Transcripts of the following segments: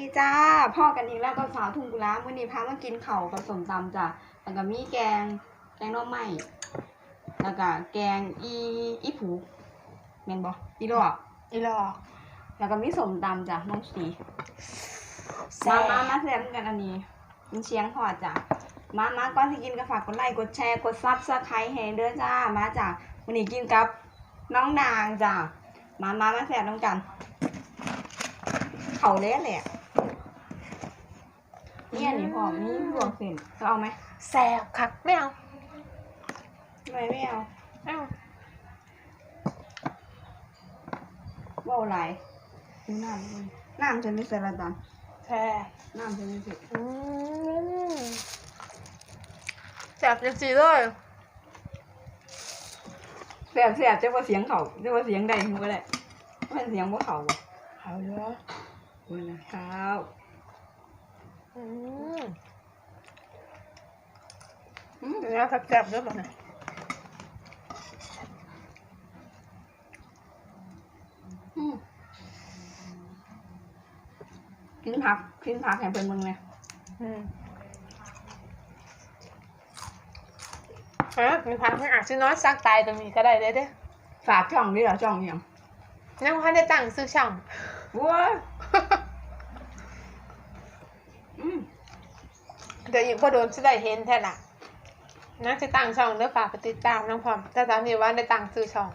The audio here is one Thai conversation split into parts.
ดีจ้าพ่อกันอีกแล้วก็สาวทุ่งกุลาวันนี้พามากินเข่าวกับสมตำจ้ะแล้วก็มีแกงแกงหน้อไม้แล้วก็แกงอีอีผูแม่นบ่อีหลอกอีหลอก แล้วก็มีสมตำจ้ะน้องสีแซ่มาบมามาแซมกันอันนี้มันเชียงหอดจ้ะมามาก่อนที่กินก็ฝากกดไลค์กดแชร์กดซับสไครต์ให้เด้อจ้ามาจ้ะวันนี้กินกับน้องนางจ้ะมามามาแซมน้ำกันเขาเละแหละ นี่อันนี้พอนี่ลวกเส้นจะเอาไหมแซ่บคักไม่เอาทำไมไม่เอาไม่เอาว่าวไรดูน้ำด้วยน้ำจะไม่เสร็จละตอนแซ่บน้ำจะไม่เสร็จอืมแซ่บจังสีเลยแสบแสบจะว่าเสียงเขาจะว่าเสียงใดหูก็ได้มันเสียงว่าเขาบ่เอาเยอะคุณนะครับ อืมอืมเนื้อแซ่บๆด้วยป่ะเนี่ยอืมกินผักกินผักแห่งเป็นมึงเลยอืมเฮ้ยมีพักไม่อาจจะน้อยซักตายตรงนี้ก็ได้เด้เด้ฝากช่องนี่เหรอช่องอหย่างยังไม่ได้ตั้งซื้อช่องว้าอืม เดี๋ยวอีกพอโดนจะได้เห็นแท้ละนักจะตั้งช่องเด้อฝากไปติดตามน้องพร้อมแต่ตอนนี้ว่าได้ตั้งซื้อช่อง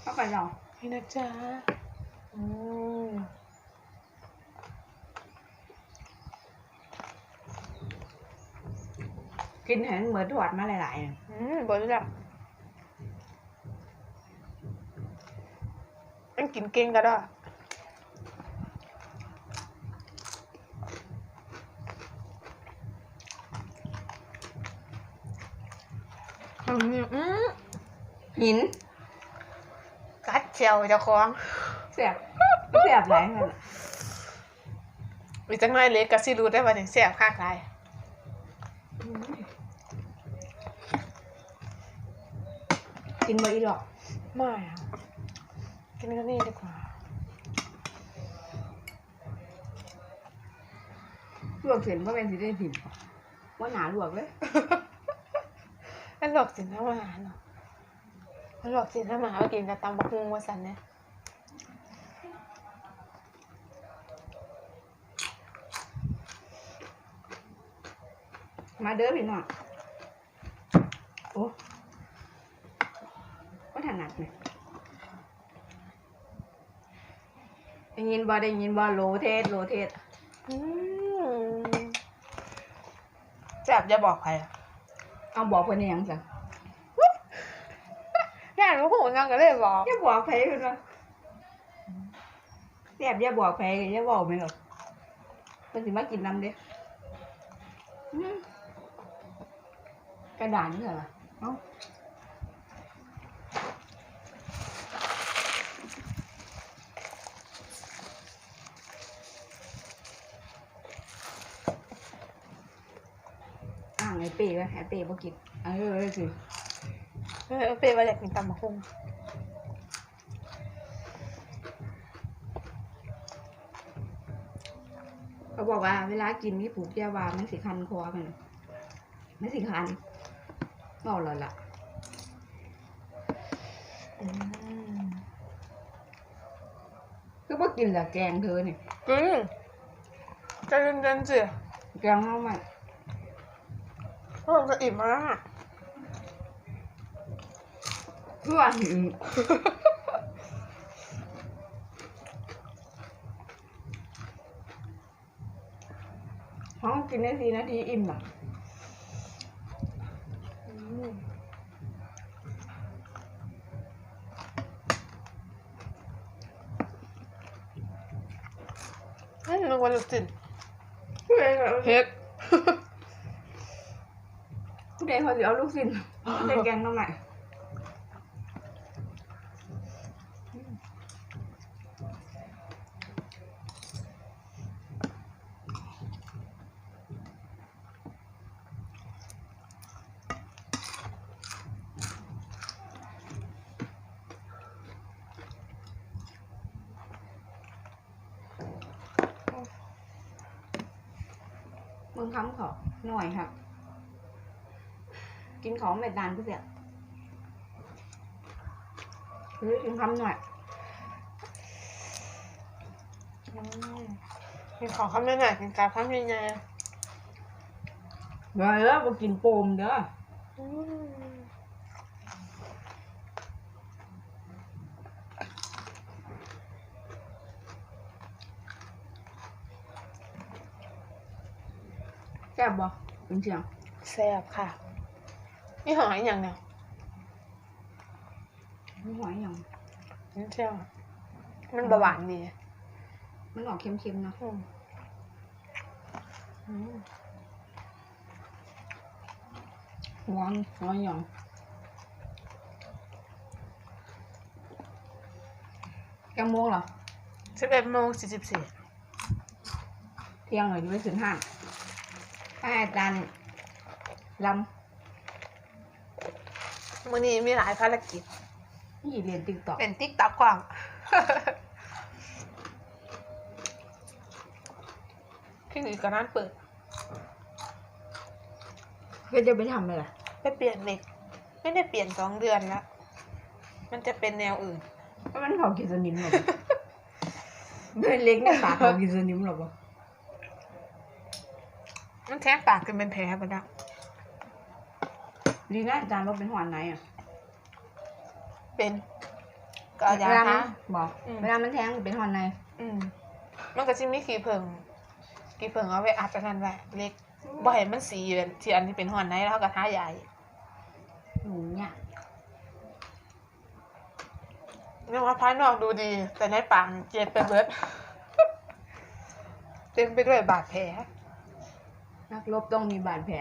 เข้าไปลองนี่นะจ๊ะอืมกินเห็นเหมือนถอดมาหลายๆอะอืมบอกเลยอันกินเก่งก็ได้อืมอืม หิน กัดเจียวเจ้าของแสบแสบหลายขนาดอีกจังไรเล็กก็สิรู้ได้ว่าเนี่ยแซ่บคักหลายกินบ่อีหรอกไม่อะกินกันนี่ดีกว่าลวกเสร็จว่าเป็นสิได้ถิ่นว่าหนาลวกเลย แล้วหลอกสินน้ำมาหาเนาะ แล้วหลอกสินน้ำมาหากินกับตำบักฮุงว่าสันเนี่ยมาเด้อพี่น้องโอ้ว่าถนัดเนี่ยได้ยินบ่ได้ยินบ่โลเทสโลเทสอืมแซ่บอย่าบอกใครอะเอาบอกเพิ่นให้หยังจ้ะ แย่รู้หูยังก็เลยบอกอย่าบอกไผเพิ่นว่าแซ่บอย่าบอกไผก็อย่าเว้าแม่นหรอกเพิ่นสิมากินนำเด้อืมกระดานนี่เหรอเอ้าอ่างไอ้เป้ไว้ไอ้เป้บ่กินเออเออสิ เออเป็นว่าอยากกินตำบักฮุงเขาบอกว่า เวลากินนี่ผูกยาวามันสิคันคอมันมันสิคันบอกเลยล่ะอืมก็บ่กินละแกงเธอเนี่ยกินใจเย็นๆสิแกงเข้ามาเพราะมันจะอิ่มมาก เพื่อหิวห้องกินได้ทีนาทีอิ่มอะอืมอืมมันวันจะจินผู้ใดเขาเฮ็ดผู้ใดเขาจะเอาลูกศิษย์ใส่แกงเข้ามามึงค้ำเขาหน่อยครับกินของแบบนานก็เสียเฮ้ยกินคำหน่อยอืมกินของข้าวไม่หน่อยกินกาข้าวไม่ใหญ่เดี๋ยวเรากินโปมเด้อ แซ่บบ่เป็นเชียงแซ่บค่ะ นี่หอยอย่างเนี่ยไม่หอยอย่างนี่เชี่ยวมันเบาหวานดีมันออกเค็มๆเนาะอืมอืมหวานหอยอย่างแกงโมงเหรอสิบเอ็ดโมงสี่สิบสี่เที่ยงเลยด้วยถึงห้าน ป้าอาจารย์ลวันนี้มีหลายภารกิจำนี่เรียนติ๊กต็อกเป็นติ๊กตักความพี่หนุ่ยก็ร้านเปิดเพื่อจะไปทำอะไรล่ะไปเปลี่ยนเหล็ก ไม่ได้เปลี่ยนสองเดือนแล้ว มันจะเป็นแนวอื่นเพราะมันเขากินสนิมหรอปะด้วยเล็กเนี่ยปากเขากินสนิมหรอปะ มันแทงปากกันเป็นแผลไปแล้วดีนะอาจารย์ว่าเป็นหวานไหนอะเป็นก็เอายาเวลามัทานบอกอืม เวลามันแทงเป็นหวานไหนอืมมันก็จะมีขี้ผึ้งขี้ผึ้งเอาไว้อัดไปนั่นแหละเล็กบ่เห็นมันสีอยู่ที่อันที่เป็นหอนในแล้วเขาก็ท้าใหญ่หนูเนี่ยเรียกว่าภายนอกดูดี แต่ในปากเจ็บไปเบิด เต็มไปด้วยบาดแผล นักรบต้องมีบาดแผล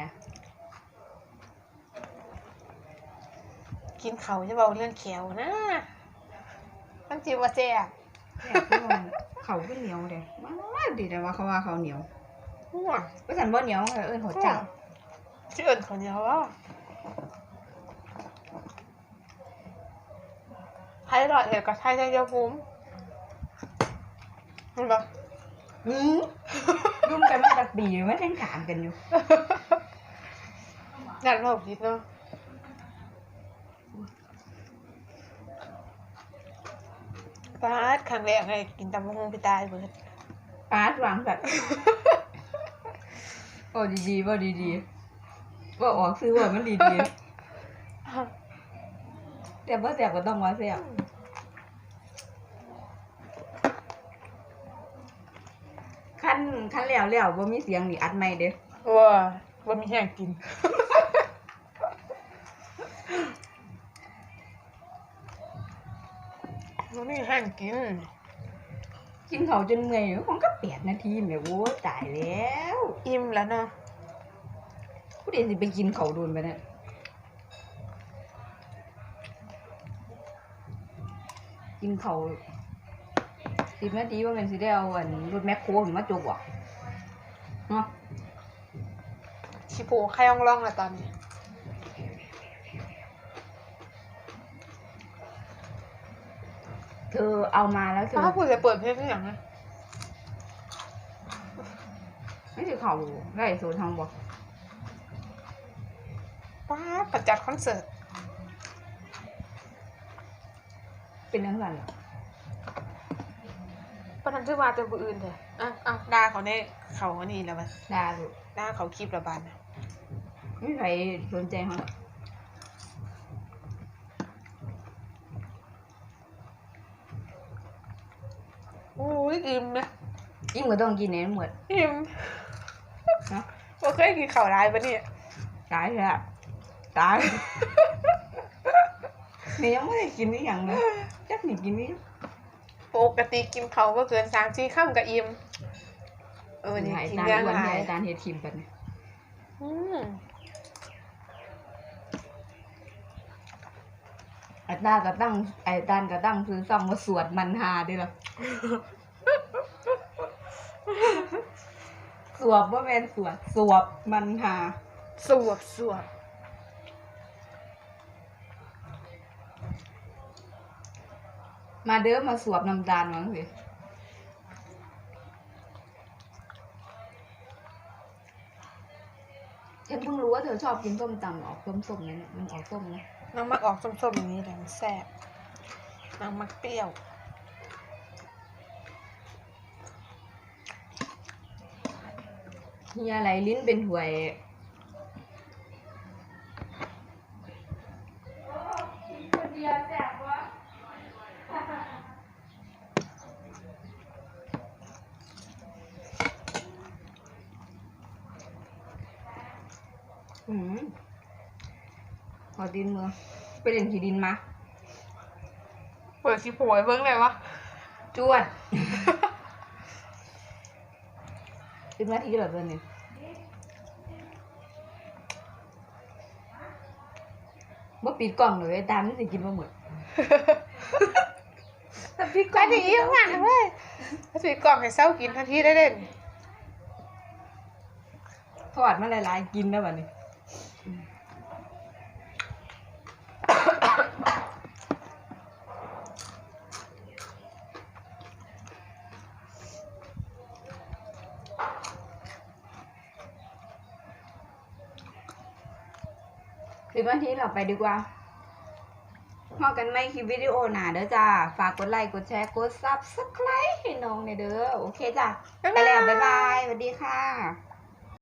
กินเขาจะเบาเรื่องเขียวนะตั้งจีว่าแซ่บแผลก็มันเขาก็เหนียวเลยว้าวดีแต่ว่าเขาว่าเขาเหนียวห่วงก็ฉันว่าเหนียวเขาเอิ้นหัวจังชื่อเอิญเขาเนี่ยว่าไทยรอดเห็ดกับไทยใจเยาภูมิเห็นปะอืม ยุ่งกันมาตักปีไม่แท่งขามกันอยู่งานเราผิดเนาะปาดครั้งแรกเลยกินตำมะฮงไปตายเบิดปาดวางแบบโอ้ดีๆว่าดีๆว่าออกซื้อว่ามันดีๆแต่ว่าแสบก็ต้องว่าแสบขั้นขั้น แล้วแล้วว่ามีเสียงนี่อัดไม่เด้อว้าว่ามีแห้งกินว่ามีแห้งกิน กินเขาวจนเมื่อยของก็แปดนาทีแหม่โว้ยตายแล้วอิ่มแล้วเนาะผู้เด่นสิไปกินเขาวโดนไปเนี่ยกินเขาวสิบนาทีว่าเป็นสิได้เอาอันรถแมคโครถึงมาจกอะเนาะ ชิโพใครย่องร่องละตอนนี้เธอเอามาแล้วเธอถ้าคุณจะเปิดเพลงอย่างนะไม่ใช่เขาได้โซนทางบอกป้าดประจัดคอนเสิร์ต เป็นเรื่องอะไรเหรอประทันชื่อมาแต่บุอื่นเถอะ อะอะด่าเขาในเขาอันนี้แล้วมันดาลูกด่าเขาคลิประบาดนะไม่มีใครสนใจเขาหรอกโอ้ยอิ่มนะยิ่งกว่าต้องกินเนี่ยหมด อิ่มนะว่าเคยกินข้าวร้ายปะเนี่ยตายแล้วตาย นี่ยังไม่ได้กินนี่อย่างเลยจักนี่กินนี่ปกติกินเขาวก็เกินสามสี่ข้ามกับอิ่มเออนี่หายกินตาเรื่องอ้วนหาหายยตาเฮ็ดทิมกันเนี่ยอืมไอ้ตาก็ตั้งไอ้ตานก็ตั้งซื้อซ่อมมาสวดมันหาเด้วยหรอสวบว่าแมนสวดสวบมันหาสวบสวบมาเด้อมาสวบน้ำตาลมั้งสิ เพิ่งรู้ว่าเธอชอบกินส้มตำออกส้มๆนั่นน่ะมันออกส้มนะน้องมักออกส้มๆอย่างนี้แหละมันแซ่บน้องมักเปรี้ยวเฮียอะไรลิ้นเป็นหวย อืมขอดินมือไปเล่นขี่ดินมา เปิดสิโผยเบิ้งเลยวะจวดสิบนาทีเหรอเพื่อนเนี่ยบ่ปิดกล่องเลยตามนี่สิกินบ่หมดแต่ปิดกก็ล่องดีมากเว้ยถ้าถือกล่องให้เศร้ากินทันทีได้เด่น ทอดมาหลายๆกินแล้วบัดนี้ สิบนทีเราไปดีกว่าพอกันไม่คลิปวิดีโอหนาเด้อจ้า ฝากกดไลค์ กดแชร์ กด subscribe ให้น้องเนี่ยเด้อ โอเคจ้ะ ไปแล้ว บ๊ายบาย สวัสดีค่ะ